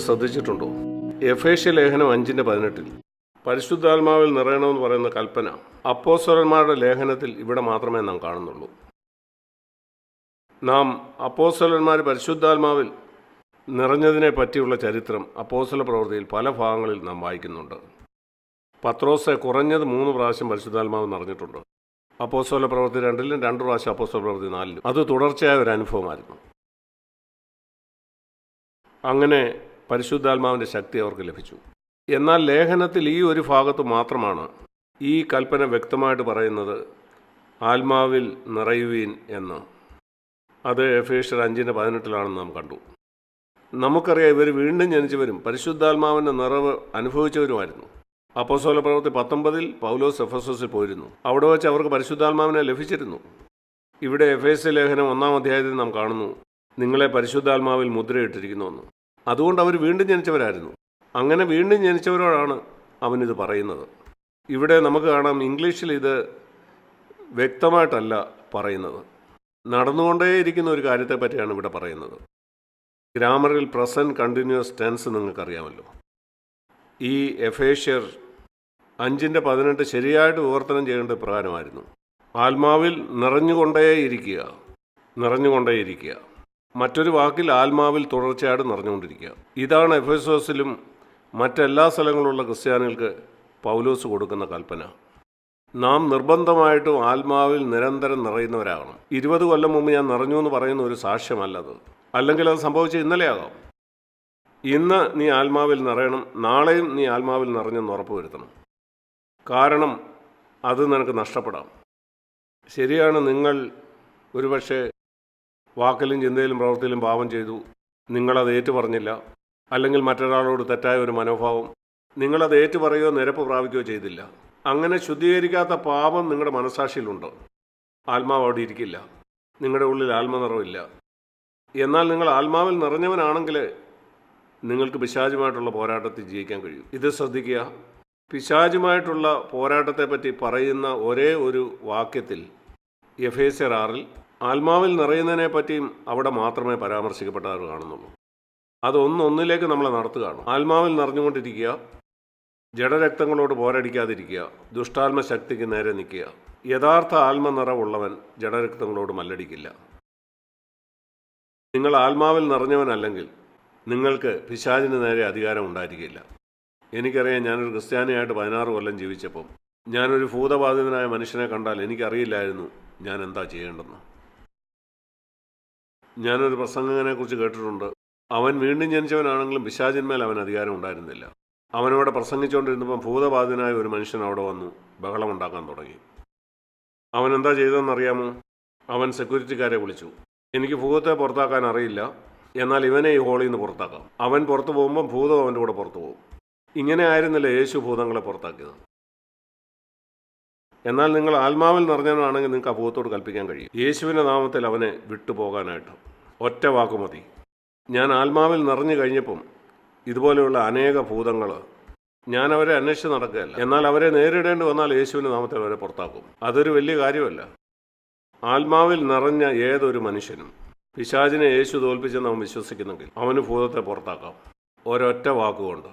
ശ്രദ്ധിച്ചിട്ടുണ്ടോ? എഫേഷ്യ ലേഖനം അഞ്ചിന്റെ പതിനെട്ടിൽ. പരിശുദ്ധാത്മാവിൽ നിറയണമെന്ന് പറയുന്ന കൽപ്പന അപ്പോസ്വരന്മാരുടെ ലേഖനത്തിൽ ഇവിടെ മാത്രമേ നാം കാണുന്നുള്ളൂ. നാം അപ്പോസ്വലന്മാർ പരിശുദ്ധാത്മാവിൽ നിറഞ്ഞതിനെ പറ്റിയുള്ള ചരിത്രം അപ്പോസ്വല പ്രവൃത്തിയിൽ പല ഭാഗങ്ങളിൽ നാം വായിക്കുന്നുണ്ട്. പത്രോസെ കുറഞ്ഞത് മൂന്ന് പ്രാവശ്യം പരിശുദ്ധാത്മാവ് നിറഞ്ഞിട്ടുണ്ട്. അപ്പോസ്വല പ്രവൃത്തി രണ്ടിലും രണ്ട് പ്രാവശ്യം അപ്പോസ്വല പ്രവൃത്തി നാലിലും. അത് തുടർച്ചയായ ഒരു അനുഭവമായിരുന്നു. അങ്ങനെ പരിശുദ്ധാത്മാവിന്റെ ശക്തി അവർക്ക് ലഭിച്ചു. എന്നാൽ ലേഖനത്തിൽ ഈ ഒരു ഭാഗത്ത് മാത്രമാണ് ഈ കൽപ്പന വ്യക്തമായിട്ട് പറയുന്നത് ആത്മാവിൽ നിറയുവീൻ എന്ന്. അത് എഫേഷ്യർ അഞ്ചിന്റെ പതിനെട്ടിലാണെന്ന് നാം കണ്ടു. നമുക്കറിയാം ഇവർ വീണ്ടും ജനിച്ചവരും പരിശുദ്ധാത്മാവിന്റെ നിറവ് അനുഭവിച്ചവരുമായിരുന്നു. അപ്പോസോല പ്രവൃത്തി പത്തൊമ്പതിൽ പൗലോസ് എഫസോസിൽ പോയിരുന്നു. അവിടെ വെച്ച് അവർക്ക് പരിശുദ്ധാത്മാവിനെ ലഭിച്ചിരുന്നു. ഇവിടെ എഫ് എസ് ലേഖനം ഒന്നാം അധ്യായത്തിൽ നാം കാണുന്നു നിങ്ങളെ പരിശുദ്ധാത്മാവിൽ മുദ്രയിട്ടിരിക്കുന്നുവെന്ന് അതുകൊണ്ട് അവർ വീണ്ടും ജനിച്ചവരായിരുന്നു. അങ്ങനെ വീണ്ടും ജനിച്ചവരോടാണ് അവനിത് പറയുന്നത്. ഇവിടെ നമുക്ക് കാണാം ഇംഗ്ലീഷിൽ ഇത് വ്യക്തമായിട്ടല്ല പറയുന്നത്. നടന്നുകൊണ്ടേയിരിക്കുന്ന ഒരു കാര്യത്തെ പറ്റിയാണ് ഇവിടെ പറയുന്നത്. ഗ്രാമറിൽ പ്രസന്റ് കണ്ടിന്യൂസ് ടെൻസ് നിങ്ങൾക്കറിയാമല്ലോ. ഈ എഫേഷ്യർ അഞ്ചിന്റെ പതിനെട്ട് ശരിയായിട്ട് വിവർത്തനം ചെയ്യേണ്ട പ്രകാരമായിരുന്നു. ആത്മാവിൽ നിറഞ്ഞുകൊണ്ടേയിരിക്കുക. നിറഞ്ഞുകൊണ്ടേയിരിക്കുക. മറ്റൊരു വാക്കിൽ ആത്മാവിൽ തുടർച്ചയായിട്ട് നിറഞ്ഞുകൊണ്ടിരിക്കുക. ഇതാണ് എഫേസോസിലും മറ്റെല്ലാ സ്ഥലങ്ങളുള്ള ക്രിസ്ത്യാനികൾക്ക് പൗലോസ് കൊടുക്കുന്ന കൽപ്പന. നാം നിർബന്ധമായിട്ടും ആത്മാവിൽ നിരന്തരം നിറയുന്നവരാകണം. ഇരുപത് കൊല്ലം മുമ്പ് ഞാൻ നിറഞ്ഞു എന്ന് പറയുന്ന ഒരു സാക്ഷ്യമല്ലത് അല്ലെങ്കിൽ അത് സംഭവിച്ച ഇന്നലെയാകാം ഇന്ന് നീ ആത്മാവിൽ നിറയണം. നാളെയും നീ ആത്മാവിൽ നിറഞ്ഞെന്ന് ഉറപ്പ് വരുത്തണം. കാരണം അത് നിനക്ക് നഷ്ടപ്പെടാം. ശരിയാണ് നിങ്ങൾ ഒരുപക്ഷെ വാക്കിലും ചിന്തയിലും പ്രവൃത്തിയിലും പാപം ചെയ്തു. നിങ്ങളത് ഏറ്റു പറഞ്ഞില്ല അല്ലെങ്കിൽ മറ്റൊരാളോട് തെറ്റായ ഒരു മനോഭാവം. നിങ്ങളത് ഏറ്റു പറയുകയോ നിരപ്പ് പ്രാപിക്കുകയോ ചെയ്തില്ല. അങ്ങനെ ശുദ്ധീകരിക്കാത്ത പാപം നിങ്ങളുടെ മനസാക്ഷിയിലുണ്ട് ആത്മാവ് അവിടെ ഇരിക്കില്ല. നിങ്ങളുടെ ഉള്ളിൽ ആത്മനിറവില്ല. എന്നാൽ നിങ്ങൾ ആത്മാവിൽ നിറഞ്ഞവനാണെങ്കിൽ നിങ്ങൾക്ക് പിശാചുമായിട്ടുള്ള പോരാട്ടത്തിൽ ജീവിക്കാൻ കഴിയും. ഇത് ശ്രദ്ധിക്കുക. പിശാചുമായിട്ടുള്ള പോരാട്ടത്തെപ്പറ്റി പറയുന്ന ഒരേ ഒരു വാക്യത്തിൽ എഫേസ്യർ ആറിൽ ആത്മാവിൽ നിറയുന്നതിനെ പറ്റിയും അവിടെ മാത്രമേ പരാമർശിക്കപ്പെട്ടവർ കാണുന്നുള്ളൂ. അത് ഒന്നൊന്നിലേക്ക് നമ്മളെ നടത്തുകയാണ്. ആത്മാവിൽ നിറഞ്ഞുകൊണ്ടിരിക്കുക ജഡരക്തങ്ങളോട് പോരടിക്കാതിരിക്കുക ദുഷ്ടാത്മ ശക്തിക്ക് നേരെ നിൽക്കുക യഥാർത്ഥ ആത്മനിറവുള്ളവൻ ജഡരക്തങ്ങളോട് മല്ലടിക്കില്ല. നിങ്ങൾ ആത്മാവിൽ നിറഞ്ഞവനല്ലെങ്കിൽ നിങ്ങൾക്ക് പിശാചിന് നേരെ അധികാരം ഉണ്ടായിരിക്കില്ല. എനിക്കറിയാം ഞാനൊരു ക്രിസ്ത്യാനിയായിട്ട് പതിനാറ് കൊല്ലം ജീവിച്ചപ്പം ഞാനൊരു ഭൂതബാധിതനായ മനുഷ്യനെ കണ്ടാൽ എനിക്കറിയില്ലായിരുന്നു ഞാൻ എന്താ ചെയ്യേണ്ടെന്ന്. ഞാനൊരു പ്രസംഗനെ കുറിച്ച് കേട്ടിട്ടുണ്ട്. അവൻ വീണ്ടും ജനിച്ചവനാണെങ്കിലും പിശാചിന്മേൽ അവൻ അധികാരം ഉണ്ടായിരുന്നില്ല. അവനവിടെ പ്രസംഗിച്ചുകൊണ്ടിരുന്നപ്പം ഭൂതബാധിതനായ ഒരു മനുഷ്യൻ അവിടെ വന്നു ബഹളമുണ്ടാക്കാൻ തുടങ്ങി. അവൻ എന്താ ചെയ്തതെന്നറിയാമോ? അവൻ സെക്യൂരിറ്റിക്കാരെ വിളിച്ചു. എനിക്ക് ഭൂതത്തെ പുറത്താക്കാൻ അറിയില്ല. എന്നാൽ ഇവനെ ഈ ഹോളിൽ നിന്ന് പുറത്താക്കാം. അവൻ പുറത്തു പോകുമ്പം ഭൂതം അവന്റെ കൂടെ പുറത്തു പോകും. ഇങ്ങനെ ആയിരുന്നില്ല യേശു ഭൂതങ്ങളെ പുറത്താക്കിയത്. എന്നാൽ നിങ്ങൾ ആത്മാവിൽ നിറഞ്ഞവനാണെങ്കിൽ നിങ്ങൾക്ക് ആ ഭൂതത്തോട് കൽപ്പിക്കാൻ കഴിയും. യേശുവിന്റെ നാമത്തിൽ അവനെ വിട്ടുപോകാനായിട്ട്. ഒറ്റ വാക്ക് മതി. ഞാൻ ആത്മാവിൽ നിറഞ്ഞു കഴിഞ്ഞപ്പം ഇതുപോലെയുള്ള അനേക ഭൂതങ്ങൾ ഞാൻ അവരെ അന്വേഷിച്ച് നടക്കുകയല്ല. എന്നാൽ അവരെ നേരിടേണ്ടി വന്നാൽ യേശുവിന്റെ നാമത്തിൽ അവരെ പുറത്താക്കും. അതൊരു വലിയ കാര്യമല്ല. ആത്മാവിൽ നിറഞ്ഞ ഏതൊരു മനുഷ്യനും പിശാചിനെ യേശു തോൽപ്പിച്ചെന്ന് അവൻ വിശ്വസിക്കുന്നെങ്കിൽ അവന് ഭൂതത്തെ പുറത്താക്കാം. ഒരൊറ്റ വാക്കുകൊണ്ട്.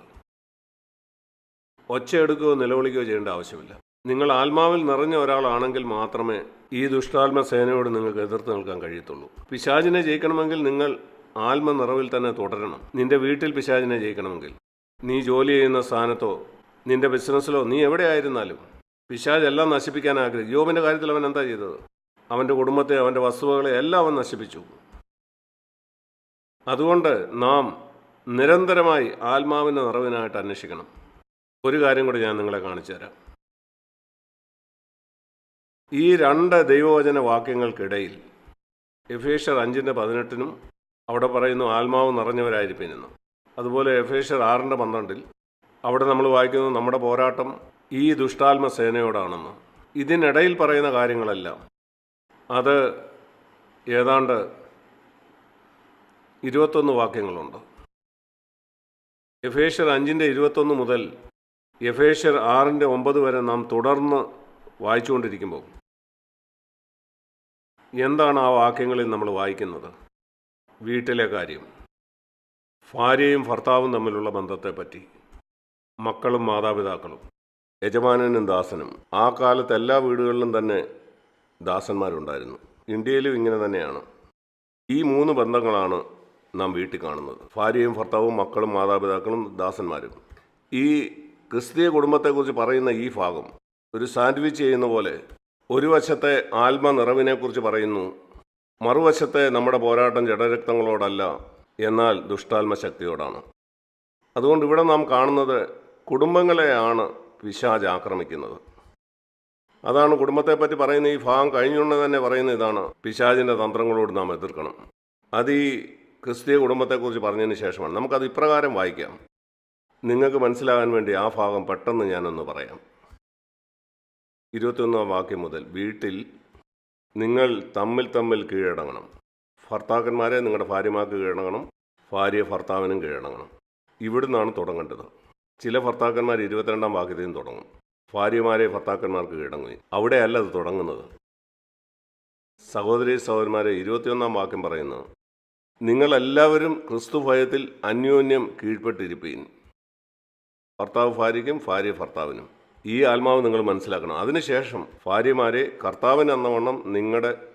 ഒച്ചയെടുക്കുകയോ നിലവിളിക്കുകയോ ചെയ്യേണ്ട ആവശ്യമില്ല. നിങ്ങൾ ആത്മാവിൽ നിറഞ്ഞ ഒരാളാണെങ്കിൽ മാത്രമേ ഈ ദുഷ്ടാത്മ സേനയോട് നിങ്ങൾക്ക് എതിർത്ത് നിൽക്കാൻ കഴിയത്തുള്ളൂ. പിശാചിനെ ജയിക്കണമെങ്കിൽ നിങ്ങൾ ആത്മ നിറവിൽ തന്നെ തുടരണം. നിന്റെ വീട്ടിൽ പിശാചിനെ ജയിക്കണമെങ്കിൽ. നീ ജോലി ചെയ്യുന്ന സ്ഥാനത്തോ നിന്റെ ബിസിനസ്സിലോ നീ എവിടെ ആയിരുന്നാലും പിശാജ് എല്ലാം നശിപ്പിക്കാൻ ആഗ്രഹിച്ചു. യോബിന്റെ കാര്യത്തിൽ അവൻ എന്താ ചെയ്തത്? അവന്റെ കുടുംബത്തെ അവന്റെ വസ്തുവകളെ എല്ലാം അവൻ നശിപ്പിച്ചു. അതുകൊണ്ട് നാം നിരന്തരമായി ആത്മാവിന്റെ നിറവിനായിട്ട് അന്വേഷിക്കണം. ഒരു കാര്യം കൂടി ഞാൻ നിങ്ങളെ കാണിച്ചു തരാം. ഈ രണ്ട് ദൈവവചന വാക്യങ്ങൾക്കിടയിൽ എഫേഷ്യർ അഞ്ചിന്റെ പതിനെട്ടിനും അവിടെ പറയുന്നു ആത്മാവ് നിറഞ്ഞവരായിരിക്കുന്നു. അതുപോലെ എഫേഷ്യർ ആറിന്റെ പന്ത്രണ്ടിൽ അവിടെ നമ്മൾ വായിക്കുന്നത് നമ്മുടെ പോരാട്ടം ഈ ദുഷ്ടാത്മ സേനയോടാണെന്ന്. ഇതിനിടയിൽ പറയുന്ന കാര്യങ്ങളെല്ലാം അത് ഏതാണ്ട് ഇരുപത്തൊന്ന് വാക്യങ്ങളുണ്ട്. എഫേഷ്യർ അഞ്ചിന്റെ ഇരുപത്തൊന്ന് മുതൽ എഫേഷ്യർ ആറിന്റെ ഒമ്പത് വരെ നാം തുടർന്ന് വായിച്ചുകൊണ്ടിരിക്കുമ്പോൾ എന്താണ് ആ വാക്യങ്ങളിൽ നമ്മൾ വായിക്കുന്നത്? വീട്ടിലെ കാര്യം. ഭാര്യയും ഭർത്താവും തമ്മിലുള്ള ബന്ധത്തെപ്പറ്റി. മക്കളും മാതാപിതാക്കളും. യജമാനനും ദാസനും. ആ കാലത്ത് എല്ലാ വീടുകളിലും തന്നെ ദാസന്മാരുണ്ടായിരുന്നു. ഇന്ത്യയിലും ഇങ്ങനെ തന്നെയാണ്. ഈ മൂന്ന് ബന്ധങ്ങളാണ് നാം വീട്ടിൽ കാണുന്നത്. ഭാര്യയും ഭർത്താവും മക്കളും മാതാപിതാക്കളും ദാസന്മാരും. ഈ ക്രിസ്തീയ കുടുംബത്തെക്കുറിച്ച് പറയുന്ന ഈ ഭാഗം ഒരു സാൻഡ്വിച്ച് ചെയ്യുന്ന പോലെ ഒരു വശത്തെ ആത്മനിറവിനെക്കുറിച്ച് പറയുന്നു മറുവശത്തെ നമ്മുടെ പോരാട്ടം ജഡരക്തങ്ങളോടല്ല എന്നാൽ ദുഷ്ടാത്മ ശക്തിയോടാണ്. അതുകൊണ്ട് ഇവിടെ നാം കാണുന്നത് കുടുംബങ്ങളെയാണ് പിശാജ് ആക്രമിക്കുന്നത്. അതാണ് കുടുംബത്തെ പറ്റി പറയുന്ന ഈ ഭാഗം കഴിഞ്ഞുകൊണ്ട് തന്നെ പറയുന്ന ഇതാണ് പിശാജിന്റെ തന്ത്രങ്ങളോട് നാം എതിർക്കണം. അത് ഈ ക്രിസ്തീയ കുടുംബത്തെക്കുറിച്ച് പറഞ്ഞതിന് ശേഷമാണ്. നമുക്കത് ഇപ്രകാരം വായിക്കാം. നിങ്ങൾക്ക് മനസ്സിലാകാൻ വേണ്ടി ആ ഭാഗം പെട്ടെന്ന് ഞാനൊന്ന് പറയാം. ഇരുപത്തിയൊന്നാം വാക്യം മുതൽ വീട്ടിൽ നിങ്ങൾ തമ്മിൽ തമ്മിൽ കീഴടങ്ങണം. ഭർത്താക്കന്മാരെ നിങ്ങളുടെ ഭാര്യമാർക്ക് കീഴടങ്ങണം ഭാര്യ ഭർത്താവിനും കീഴടങ്ങണം. ഇവിടുന്നാണ് തുടങ്ങേണ്ടത്. ചില ഭർത്താക്കന്മാർ ഇരുപത്തിരണ്ടാം വാക്യത്തെയും തുടങ്ങും. ഭാര്യമാരെ ഭർത്താക്കന്മാർക്ക് കീഴടങ്ങുകയും അവിടെയല്ല അത് തുടങ്ങുന്നത്. സഹോദരി സഹോദരന്മാരെ ഇരുപത്തിയൊന്നാം വാക്യം പറയുന്നു നിങ്ങളെല്ലാവരും ക്രിസ്തു ഭയത്തിൽ അന്യോന്യം കീഴ്പ്പെട്ടിരിപ്പീൻ. ഭർത്താവ് ഭാര്യയ്ക്കും ഭാര്യ ഭർത്താവിനും. ഈ ആത്മാവ് നിങ്ങൾ മനസ്സിലാക്കണം. അതിനുശേഷം ഭാര്യമാരെ കർത്താവിന് എന്നവണ്ണം നിങ്ങളുടെ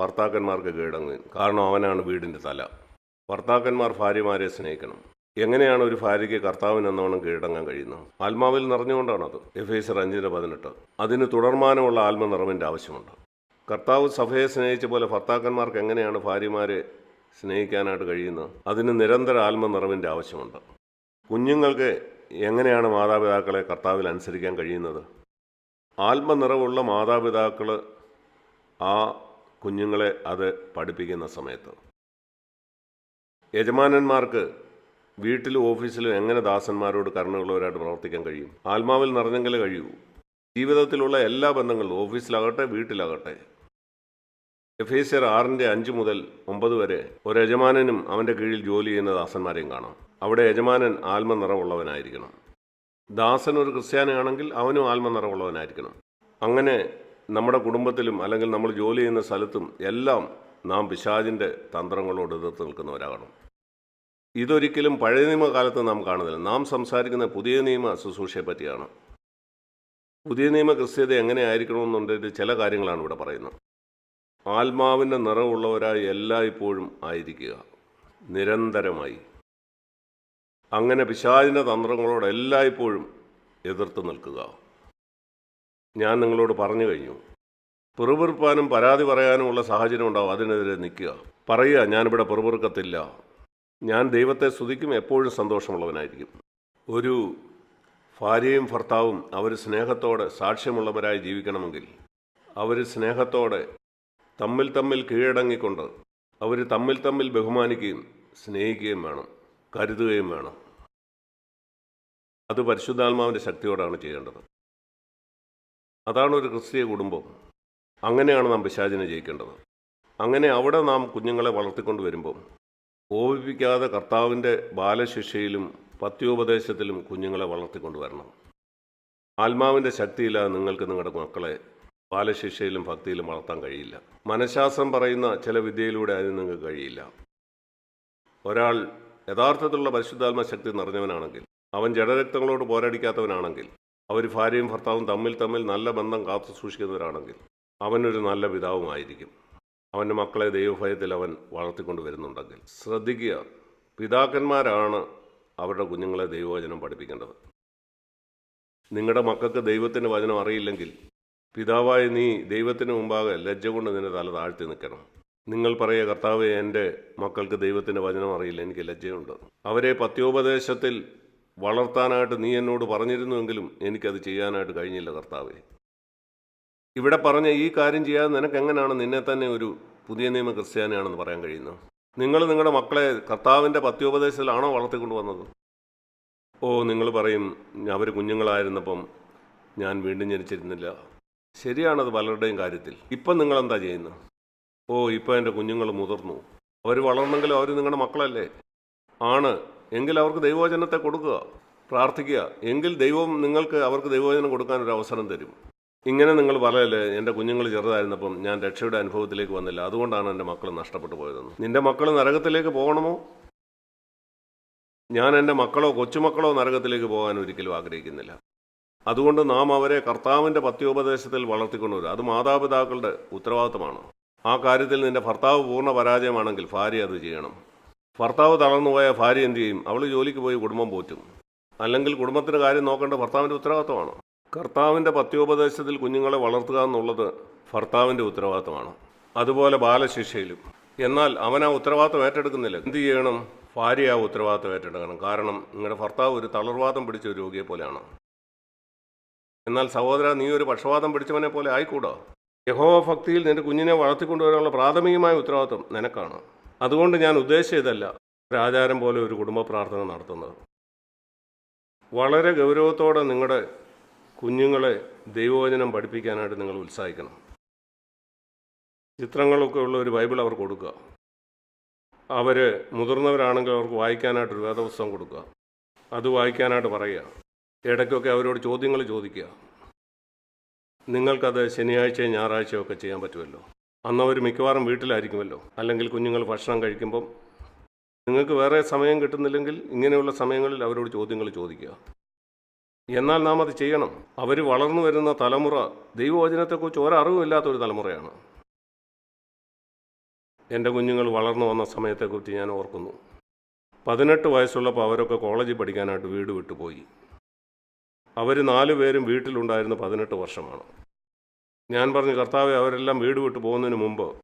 ഭർത്താക്കന്മാർക്ക് കീഴടങ്ങുക കാരണം അവനാണ് വീടിന്റെ തല. ഭർത്താക്കന്മാർ ഭാര്യമാരെ സ്നേഹിക്കണം. എങ്ങനെയാണ് ഒരു ഭാര്യയ്ക്ക് കർത്താവിന് എന്നവണ്ണം കീഴടങ്ങാൻ കഴിയുന്നത്? ആത്മാവിൽ നിറഞ്ഞുകൊണ്ടാണത് എഫ് എസ് അഞ്ചിന്റെ പതിനെട്ട്. അതിന് തുടർമാനമുള്ള ആത്മനിറവിന്റെ ആവശ്യമുണ്ട്. കർത്താവ് സഭയെ സ്നേഹിച്ച പോലെ ഭർത്താക്കന്മാർക്ക് എങ്ങനെയാണ് ഭാര്യമാരെ സ്നേഹിക്കാനായിട്ട് കഴിയുന്നത്? അതിന് നിരന്തര ആത്മനിറവിന്റെ ആവശ്യമുണ്ട്. കുഞ്ഞുങ്ങൾക്ക് എങ്ങനെയാണ് മാതാപിതാക്കളെ കർത്താവിൽ അനുസരിക്കാൻ കഴിയുന്നത്? ആത്മനിറവുള്ള മാതാപിതാക്കൾ ആ കുഞ്ഞുങ്ങളെ അത് പഠിപ്പിക്കുന്ന സമയത്ത്. യജമാനന്മാർക്ക് വീട്ടിലും ഓഫീസിലും എങ്ങനെ ദാസന്മാരോട് കരുണയുള്ളവരായിട്ട് പ്രവർത്തിക്കാൻ കഴിയും? ആത്മാവിൽ നിറഞ്ഞെങ്കിലേ കഴിയൂ. ജീവിതത്തിലുള്ള എല്ലാ ബന്ധങ്ങളും ഓഫീസിലാകട്ടെ വീട്ടിലാകട്ടെ. എഫ് ആറിന്റെ അഞ്ച് മുതൽ ഒമ്പത് വരെ ഒരു യജമാനനും അവന്റെ കീഴിൽ ജോലി ചെയ്യുന്ന ദാസന്മാരെയും കാണാം. അവിടെ യജമാനൻ ആത്മനിറവുള്ളവനായിരിക്കണം. ദാസൻ ഒരു ക്രിസ്ത്യാനാണെങ്കിൽ അവനും ആത്മനിറവുള്ളവനായിരിക്കണം. അങ്ങനെ നമ്മുടെ കുടുംബത്തിലും അല്ലെങ്കിൽ നമ്മൾ ജോലി ചെയ്യുന്ന സ്ഥലത്തും എല്ലാം നാം പിശാജിന്റെ തന്ത്രങ്ങളോട് എതിർത്ത് നിൽക്കുന്നവരാകണം. ഇതൊരിക്കലും പഴയ നിയമകാലത്ത് നാം കാണുന്നില്ല. നാം സംസാരിക്കുന്ന പുതിയ നിയമ ശുശ്രൂഷയെ പറ്റിയാണ്. പുതിയ നിയമ ക്രിസ്ത്യത എങ്ങനെ ആയിരിക്കണമെന്നുണ്ടെങ്കിൽ ചില കാര്യങ്ങളാണ് ഇവിടെ പറയുന്നത്. ആത്മാവിന്റെ നിറവുള്ളവരായി എല്ലായ്പ്പോഴും ആയിരിക്കുക. നിരന്തരമായി അങ്ങനെ പിശാചിന്റെ തന്ത്രങ്ങളോട് എല്ലായ്പ്പോഴും എതിർത്ത് നിൽക്കുക. ഞാൻ നിങ്ങളോട് പറഞ്ഞു കഴിഞ്ഞു. പെറുപെറുപ്പാനും പരാതി പറയാനുമുള്ള സാഹചര്യം ഉണ്ടാവും അതിനെതിരെ നിൽക്കുക. പറയുക ഞാനിവിടെ പെറുപെറുക്കത്തില്ല. ഞാൻ ദൈവത്തെ സ്തുതിക്കും എപ്പോഴും സന്തോഷമുള്ളവനായിരിക്കും. ഒരു ഭാര്യയും ഭർത്താവും അവർ സ്നേഹത്തോടെ സാക്ഷ്യമുള്ളവരായി ജീവിക്കണമെങ്കിൽ അവർ സ്നേഹത്തോടെ തമ്മിൽ തമ്മിൽ കീഴടങ്ങിക്കൊണ്ട് അവർ തമ്മിൽ തമ്മിൽ ബഹുമാനിക്കുകയും സ്നേഹിക്കുകയും വേണം കരുതുകയും വേണം. അത് പരിശുദ്ധാത്മാവിന്റെ ശക്തിയോടാണ് ചെയ്യേണ്ടത്. അതാണ് ഒരു ക്രിസ്തീയ കുടുംബം. അങ്ങനെയാണ് നാം പിശാചിനെ ജയിക്കേണ്ടത്. അങ്ങനെ അവിടെ നാം കുഞ്ഞുങ്ങളെ വളർത്തിക്കൊണ്ട് വരുമ്പം കോപിപ്പിക്കാതെ കർത്താവിന്റെ ബാലശിക്ഷയിലും പത്യോപദേശത്തിലും കുഞ്ഞുങ്ങളെ വളർത്തിക്കൊണ്ട് വരണം. ആത്മാവിന്റെ ശക്തിയില്ലാതെ നിങ്ങൾക്ക് നിങ്ങളുടെ മക്കളെ ബാലശിക്ഷയിലും ഭക്തിയിലും വളർത്താൻ കഴിയില്ല. മനഃശാസ്ത്രം പറയുന്ന ചില വിദ്യയിലൂടെ അതിന് നിങ്ങൾക്ക് കഴിയില്ല. ഒരാൾ യഥാർത്ഥത്തിലുള്ള പരിശുദ്ധാത്മ ശക്തി നിറഞ്ഞവനാണെങ്കിൽ അവൻ ജഡരക്തങ്ങളോട് പോരാടിക്കാത്തവനാണെങ്കിൽ അവർ ഭാര്യയും ഭർത്താവും തമ്മിൽ തമ്മിൽ നല്ല ബന്ധം കാത്തു സൂക്ഷിക്കുന്നവരാണെങ്കിൽ അവനൊരു നല്ല പിതാവുമായിരിക്കും. അവന്റെ മക്കളെ ദൈവഭയത്തിൽ അവൻ വളർത്തിക്കൊണ്ട് വരുന്നുണ്ടെങ്കിൽ. ശ്രദ്ധിക്കുക പിതാക്കന്മാരാണ് അവരുടെ കുഞ്ഞുങ്ങളെ ദൈവവചനം പഠിപ്പിക്കേണ്ടത്. നിങ്ങളുടെ മക്കൾക്ക് ദൈവത്തിന്റെ വചനം അറിയില്ലെങ്കിൽ പിതാവായ നീ ദൈവത്തിന് മുമ്പാകെ ലജ്ജ കൊണ്ട് നിന്നെ തല താഴ്ത്തി നിൽക്കണം. നിങ്ങൾ പറയുക കർത്താവെ എന്റെ മക്കൾക്ക് ദൈവത്തിന്റെ വചനം അറിയില്ല എനിക്ക് ലജ്ജയുണ്ട്. അവരെ പത്യോപദേശത്തിൽ വളർത്താനായിട്ട് നീ എന്നോട് പറഞ്ഞിരുന്നുവെങ്കിലും എനിക്കത് ചെയ്യാനായിട്ട് കഴിഞ്ഞില്ല കർത്താവേ. ഇവിടെ പറഞ്ഞ ഈ കാര്യം ചെയ്യാതെ നിനക്ക് എങ്ങനെയാണ് നിന്നെ തന്നെ ഒരു പുതിയ നിയമ ക്രിസ്ത്യാനിയാണെന്ന് പറയാൻ കഴിയുന്നത്? നിങ്ങൾ നിങ്ങളുടെ മക്കളെ കർത്താവിന്റെ പത്യോപദേശത്തിലാണോ വളർത്തിക്കൊണ്ട് വന്നത്? ഓ നിങ്ങൾ പറയും അവർ കുഞ്ഞുങ്ങളായിരുന്നപ്പം ഞാൻ വീണ്ടും ജനിച്ചിരുന്നില്ല. ശരിയാണത് പലരുടെയും കാര്യത്തിൽ. ഇപ്പം നിങ്ങളെന്താ ചെയ്യുന്നത്? ഓ ഇപ്പം എന്റെ കുഞ്ഞുങ്ങൾ മുതിർന്നു. അവർ വളർന്നെങ്കിലും അവർ നിങ്ങളുടെ മക്കളല്ലേ? ആണ് എങ്കിൽ അവർക്ക് ദൈവവചനത്തെ കൊടുക്കുക പ്രാർത്ഥിക്കുക. എങ്കിൽ ദൈവം നിങ്ങൾക്ക് അവർക്ക് ദൈവവചനം കൊടുക്കാൻ ഒരു അവസരം തരും. ഇങ്ങനെ നിങ്ങൾ പറയല്ലേ എന്റെ കുഞ്ഞുങ്ങൾ ചെറുതായിരുന്നപ്പം ഞാൻ രക്ഷയുടെ അനുഭവത്തിലേക്ക് വന്നില്ല. അതുകൊണ്ടാണ് എന്റെ മക്കൾ നഷ്ടപ്പെട്ടു പോയതെന്ന്. നിന്റെ മക്കൾ നരകത്തിലേക്ക് പോകണമോ? ഞാൻ എന്റെ മക്കളോ കൊച്ചുമക്കളോ നരകത്തിലേക്ക് പോകാൻ ഒരിക്കലും ആഗ്രഹിക്കുന്നില്ല. അതുകൊണ്ട് നാം അവരെ കർത്താവിന്റെ പത്യോപദേശത്തിൽ വളർത്തിക്കൊണ്ടുവരും. അത് മാതാപിതാക്കളുടെ ഉത്തരവാദിത്തമാണ്. ആ കാര്യത്തിൽ നിന്റെ ഭർത്താവ് പൂർണ പരാജയമാണെങ്കിൽ ഭാര്യ അത് ചെയ്യണം. ഭർത്താവ് തളർന്നുപോയ ഭാര്യ എന്ത് ചെയ്യും? അവൾ ജോലിക്ക് പോയി കുടുംബം പോറ്റും. അല്ലെങ്കിൽ കുടുംബത്തിന്റെ കാര്യം നോക്കേണ്ട ഭർത്താവിന്റെ ഉത്തരവാദിത്തമാണ് കർത്താവിന്റെ പത്യോപദേശത്തിൽ കുഞ്ഞുങ്ങളെ വളർത്തുക എന്നുള്ളത് ഭർത്താവിന്റെ ഉത്തരവാദിത്തമാണ് അതുപോലെ ബാലശിക്ഷയിലും. എന്നാൽ അവൻ ആ ഉത്തരവാദിത്തം ഏറ്റെടുക്കുന്നില്ല. എന്ത് ചെയ്യണം? ഭാര്യ ആ ഉത്തരവാദിത്തം ഏറ്റെടുക്കണം. കാരണം നിങ്ങളുടെ ഭർത്താവ് ഒരു തളർവാദം പിടിച്ച ഒരു രോഗിയെ പോലെയാണ്. എന്നാൽ സഹോദര നീ ഒരു പക്ഷവാദം പിടിച്ചവനെ പോലെ ആയിക്കൂടോ? യഹോഭക്തിയിൽ നിന്റെ കുഞ്ഞിനെ വളർത്തിക്കൊണ്ടുവരാനുള്ള പ്രാഥമികമായ ഉത്തരവാദിത്വം നിനക്കാണ്. അതുകൊണ്ട് ഞാൻ ഉദ്ദേശിച്ചതല്ല ഒരാചാരം പോലെ ഒരു കുടുംബ പ്രാർത്ഥന നടത്തുന്നത്. വളരെ ഗൗരവത്തോടെ നിങ്ങളുടെ കുഞ്ഞുങ്ങളെ ദൈവവചനം പഠിപ്പിക്കാനായിട്ട് നിങ്ങൾ ഉത്സാഹിക്കണം. ചിത്രങ്ങളൊക്കെ ഉള്ള ഒരു ബൈബിൾ അവർ കൊടുക്കുക. അവർ മുതിർന്നവരാണെങ്കിൽ അവർക്ക് വായിക്കാനായിട്ടൊരു വേദപുസ്തകം കൊടുക്കുക. അത് വായിക്കാനായിട്ട് പറയുക. ഇടയ്ക്കൊക്കെ അവരോട് ചോദ്യങ്ങൾ ചോദിക്കുക. നിങ്ങൾക്കത് ശനിയാഴ്ചയും ഞായറാഴ്ചയും ഒക്കെ ചെയ്യാൻ പറ്റുമല്ലോ. അന്ന് അവർ മിക്കവാറും വീട്ടിലായിരിക്കുമല്ലോ. അല്ലെങ്കിൽ കുഞ്ഞുങ്ങൾ ഭക്ഷണം കഴിക്കുമ്പം നിങ്ങൾക്ക് വേറെ സമയം കിട്ടുന്നില്ലെങ്കിൽ ഇങ്ങനെയുള്ള സമയങ്ങളിൽ അവരോട് ചോദ്യങ്ങൾ ചോദിക്കുക. എന്നാൽ നാം അത് ചെയ്യണം. അവർ വളർന്നു വരുന്ന തലമുറ ദൈവവചനത്തെക്കുറിച്ച് ഒരറിവുമില്ലാത്ത ഒരു തലമുറയാണ്. എന്റെ കുഞ്ഞുങ്ങൾ വളർന്നു വന്ന സമയത്തെക്കുറിച്ച് ഞാൻ ഓർക്കുന്നു. പതിനെട്ട് വയസ്സുള്ളപ്പോൾ അവരൊക്കെ കോളേജിൽ പഠിക്കാനായിട്ട് വീട് വിട്ടുപോയി. അവർ നാലു പേരും വീട്ടിലുണ്ടായിരുന്ന പതിനെട്ട് വർഷമാണ്. ഞാൻ പറഞ്ഞു കർത്താവ് അവരെല്ലാം വീട് വിട്ടു പോകുന്നതിന് മുമ്പ്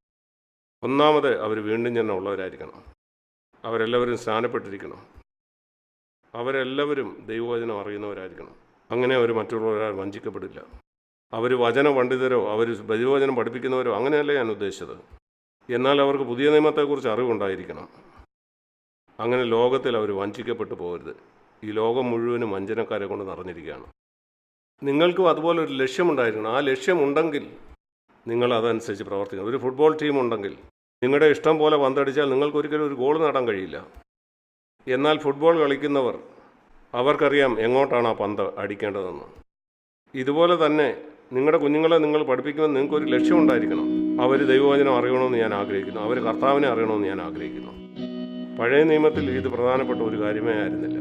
ഒന്നാമത് അവർ വീണ്ടും തന്നെ ഉള്ളവരായിരിക്കണം. അവരെല്ലാവരും സ്നാനപ്പെട്ടിരിക്കണം. അവരെല്ലാവരും ദൈവവചനം അറിയുന്നവരായിരിക്കണം. അങ്ങനെ അവർ മറ്റുള്ളവരാൽ വഞ്ചിക്കപ്പെടില്ല. അവർ വചന പണ്ഡിതരോ അവർ ദൈവവചനം പഠിപ്പിക്കുന്നവരോ അങ്ങനെയല്ല ഞാൻ ഉദ്ദേശിച്ചത്. എന്നാൽ അവർക്ക് പുതിയ നിയമത്തെക്കുറിച്ച് അറിവുണ്ടായിരിക്കണം. അങ്ങനെ ലോകത്തിൽ അവർ വഞ്ചിക്കപ്പെട്ടു പോകരുത്. ഈ ലോകം മുഴുവനും വഞ്ചനക്കാരെ കൊണ്ട് നിറഞ്ഞിരിക്കുകയാണ്. നിങ്ങൾക്കും അതുപോലെ ഒരു ലക്ഷ്യമുണ്ടായിരിക്കണം. ആ ലക്ഷ്യമുണ്ടെങ്കിൽ നിങ്ങൾ അതനുസരിച്ച് പ്രവർത്തിക്കണം. ഒരു ഫുട്ബോൾ ടീം ഉണ്ടെങ്കിൽ നിങ്ങളുടെ ഇഷ്ടം പോലെ പന്തടിച്ചാൽ നിങ്ങൾക്ക് ഒരിക്കലും ഒരു ഗോൾ നേടാൻ കഴിയില്ല. എന്നാൽ ഫുട്ബോൾ കളിക്കുന്നവർ അവർക്കറിയാം എങ്ങോട്ടാണ് ആ പന്ത് അടിക്കേണ്ടതെന്ന്. ഇതുപോലെ തന്നെ നിങ്ങളുടെ കുഞ്ഞുങ്ങളെ നിങ്ങൾ പഠിപ്പിക്കുമ്പോൾ നിങ്ങൾക്ക് ഒരു ലക്ഷ്യമുണ്ടായിരിക്കണം അവർ ദൈവവചനം അറിയണമെന്ന് ഞാൻ ആഗ്രഹിക്കുന്നു. അവർ കർത്താവിനെ അറിയണമെന്ന് ഞാൻ ആഗ്രഹിക്കുന്നു. പഴയ നിയമത്തിൽ ഇത് പ്രധാനപ്പെട്ട ഒരു കാര്യമേ ആയിരുന്നില്ല.